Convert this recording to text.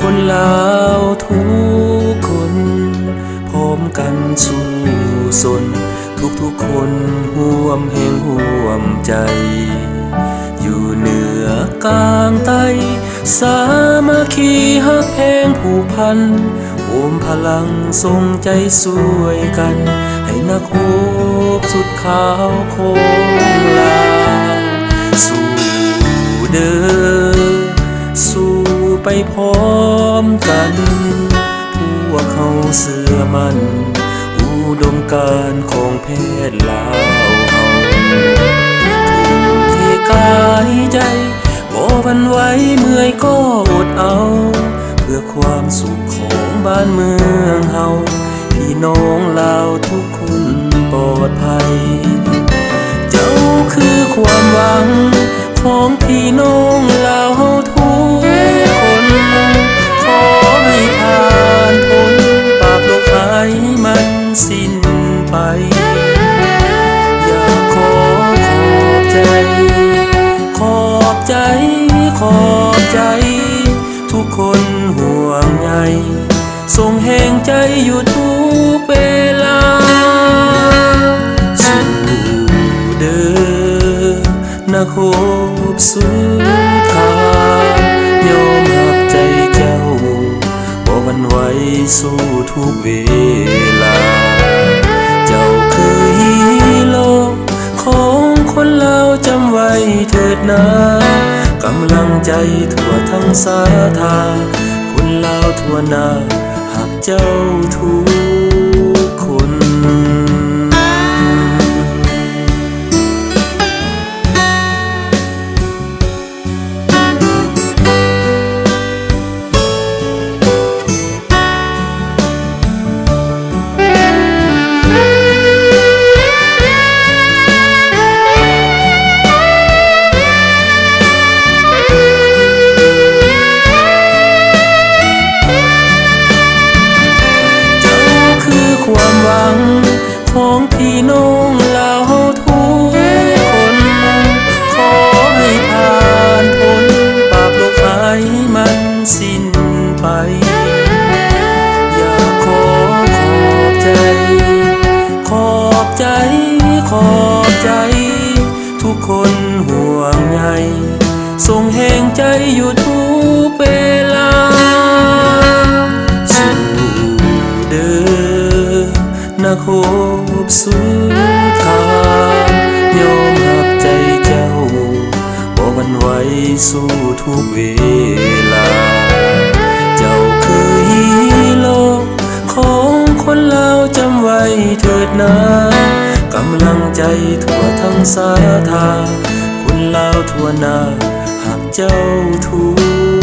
คนลาวทุกคนพร้อมกันสู้สน ทุกๆคนห่วมแห่งห่วมใจ อยู่เหนือกลางใต้สามัคคีฮักแพงผูกพันโอมพลังทรงใจสวยกัน ให้นักโบสุดขาวโคงลาสู้เด้อ สู้ไปพร้อมกัน พวกเขาเสื่อมัน อุดมการของเพศลาวเฮาที่กายใจบ่หวันไหวเมื่อยก็อดเอา เพื่อความสุขของบ้านเมืองเฮาพี่น้องลาวทุกคนปลอดภัย เจ้าคือความหวังของพี่น้องลาวเฮาทุก วงใยส่งแห่งใจอยู่ทุกเวลา สู้เด้อนักโบสุดทางยอมหักใจเจ้าบ่วันไหวสู้ทุกเวลา เจ้าคือฮีโร่ของคนเราจำไว้เถิดนากำลังใจทั่วทั้งสาธาคน ลาวทั่วนาหากเจ้าทู ความหวังของพี่น้องเฮาทุกคน ขอให้ผ่านพ้นปาบโรคภัยมันสิ้นไป อยากขอขอบใจ ขอบใจ ขอบใจ ทุกคนห่วงใยส่งแห่งใจอยู่ทุก นักโบสุทางยอมหักใจเจ้าบ่หวันไหวสู้ทุกเวลา เจ้าคือฮีโร่ของคนเราจำไว้เถิดนากำลังใจทั่วทั้งสาธาคนลาวทั่วนาหากเจ้าทุก